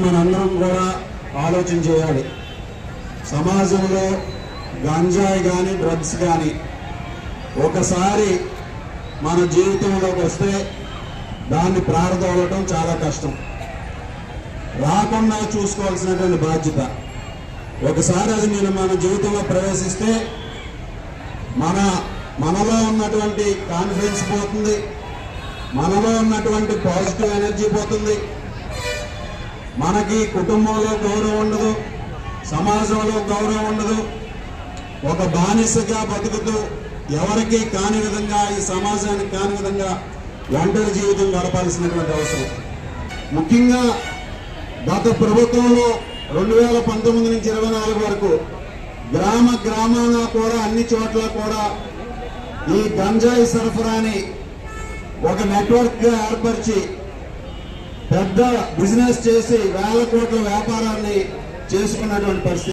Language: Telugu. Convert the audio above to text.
మనందరం కూడా ఆలోచన చేయాలి. సమాజంలో గంజాయి కానీ డ్రగ్స్ కానీ ఒకసారి మన జీవితంలోకి వస్తే దాన్ని ప్రారదవలటం చాలా కష్టం. రాకుండా చూసుకోవాల్సినటువంటి బాధ్యత. ఒకసారి అది నేను మన జీవితంలో ప్రవేశిస్తే మన మనలో ఉన్నటువంటి కాన్ఫిడెన్స్ పోతుంది. మనలో ఉన్నటువంటి పాజిటివ్ ఎనర్జీ పోతుంది. మనకి కుటుంబంలో గౌరవం ఉండదు. సమాజంలో గౌరవం ఉండదు. ఒక బానిసగా బతుకుతూ ఎవరికి కాని విధంగా ఈ సమాజానికి కాని విధంగా ఒంటరి జీవితం గడపాల్సినటువంటి అవసరం. ముఖ్యంగా గత ప్రభుత్వంలో రెండు వేల పంతొమ్మిది నుంచి ఇరవై నాలుగు వరకు గ్రామ గ్రామాన కూడా అన్ని చోట్ల కూడా ఈ గంజాయి సరఫరాని ఒక నెట్వర్క్గా ఏర్పరిచి పెద్ద బిజినెస్ చేసి వేల కోట్ల వ్యాపారాన్ని చేసుకున్నటువంటి పరిస్థితి.